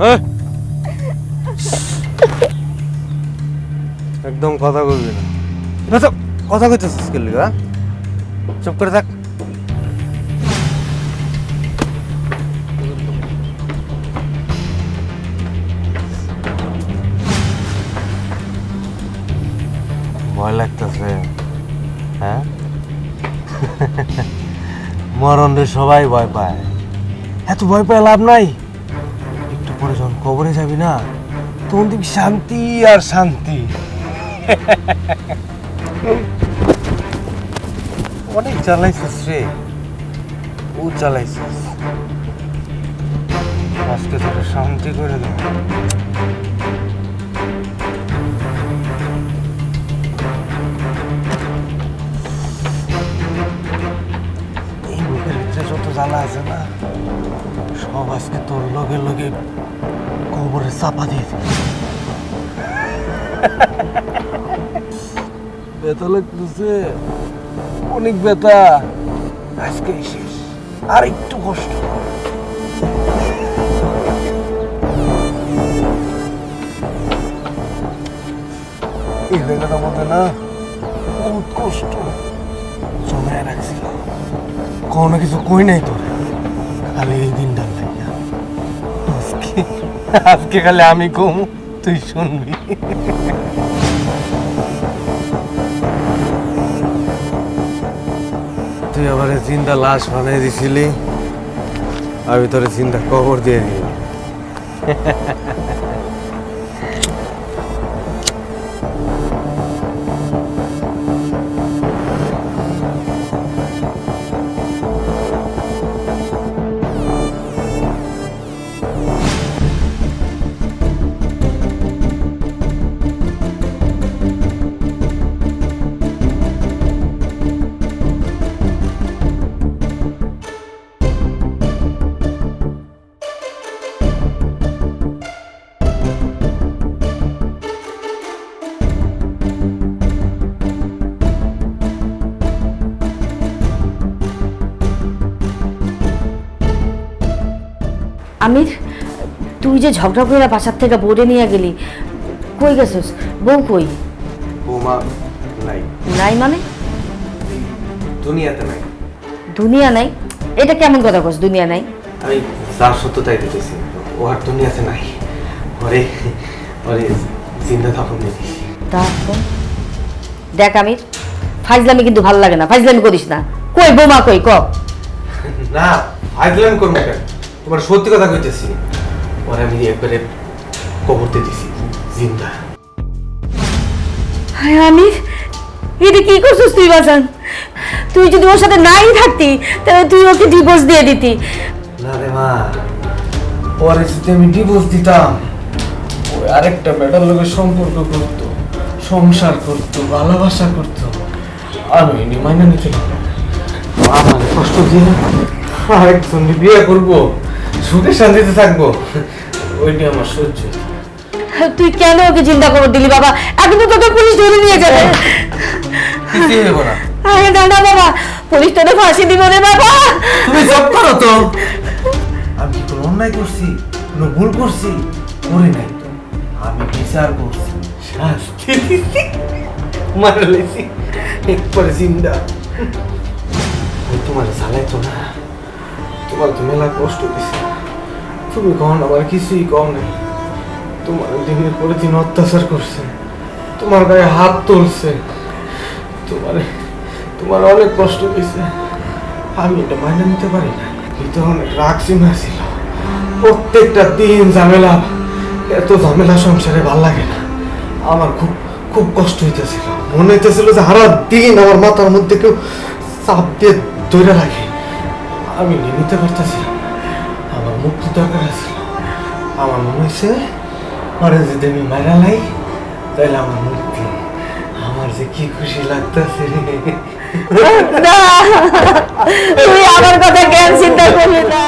হ্যাঁ? একদম কথা বলবি না। কথা কইতেছিস কে লিগা? চুপ করে থাক। ভয় লাগতেছে। হ্যাঁ? মরণে সবাই ভয় পায়। এত ভয় পায় লাভ নাই। একটু পরে যখন কবরে যাবি না, তখন দেখবি শান্তি আর শান্তি। অনেক চালাইছিস রে। ও চালাইছিস আজকে তোকে শান্তি করে দেবো জ্বালা আছে না? সব আজকে তোর লগে লগে কবরে চাপা দিয়ে দিবি। ব্যথা লাগতেছে। অনেক ব্যথা। আজকে শেষ। আর একটু কষ্ট। এই জায়গাটার মধ্যে না বহুত কষ্ট। জমায় রাখছিল কোনো কিছু কই নাই তোর খালি এই দিনটা লাগিয়া আজকে আজকে খালি আমি কম, তুই শুনবি। তুই আবার চিন্তা লাশ বানিয়ে দিছিলি, আমি তোর চিন্তা কবর দিয়ে দিই আমির তুই যে ঝগড়া করে বাসার থেকে বোর্ডে নিয়ে গেলি কই গেছিস? বউ কই? বৌমা নাই। নাই মানে? দুনিয়াতে নাই। দুনিয়া নাই? এটা কেমন কথা কস দুনিয়া নাই? আমি যার সত্য তাই দিতেছি ও আর দুনিয়াতে নাই। ওরে ওরে চিন্তা তখন দেখি তারপর? দেখ আমির ফাইজলামি কিন্তু ভালো লাগে না ফাইজলামি করিস না। কই বৌমা কই ক? না ফাইজলামি করব কেন? তোমার সত্যি কথা কইতেছি। ওরে আমি একবারে কবর দিয়ে দিছি। জিন্দা। হায় আমির এটা কি করছিস তুই বাজান? তুই যদি ওর সাথে নাই থাকতি তাহলে তুই ওকে ডিভোর্স দিয়ে দিতি। না রে মা পরে যদি আমি ডিভোর্স দিতাম ওই আরেকটা বেটার লোকের সম্পর্ক করতো সংসার করতো ভালোবাসা করতো আমি এনে মাইনা নিতে। আমার কষ্ট দিয়ে আরেকজন বিয়ে করব। সুখে শান্তিতে থাকব। ওইটা আমার সহ্য। তুই কেন ওকে চিন্তা করে দিলি বাবা? এখন তো তোকে পুলিশ ধরে নিয়ে যাবে। কিছুই হইবো না। আরে না না বাবা পুলিশ তোকে ফাঁসি দিব রে বাবা। তুমি জব করো তো। আমি কি কোনো অন্যায় করছি? কোনো ভুল করছি? করি নাই তো। আমি বিচার করছি। শাস্তি দিছি। মারা লেছি একবারে জিন্দা। তোমার জ্বালাই তো না। তোমার মেলা কষ্ট দিছে। তুমি কখন আবার কিছুই কম নাই। তোমার দিনের পরে দিন অত্যাচার করছে তোমার গায়ে হাত তুলছে। তোমার তোমার অনেক কষ্ট দিছে। আমি এটা মাইনে নিতে পারি না। ভিতরে অনেক রাগ সীমা ছিল। প্রত্যেকটা দিন ঝামেলা, এত ঝামেলা সংসারে ভালো লাগে না। আমার খুব খুব কষ্ট হইতেছিল। মনে হইতেছিল যে হারা দিন আমার মাথার মধ্যে কেউ চাপ দিয়ে ধরে রাখে। আমি নিতে পারতেছিলাম না। আমার মুক্তি দরকার আছে। আমার মনে হয়েছে পরে যদি আমি মারা লাই, তাহলে আমার মুক্তি। আমার যে কি খুশি লাগতেছে তুই আমার কথা জ্ঞান চিন্তা করবি না?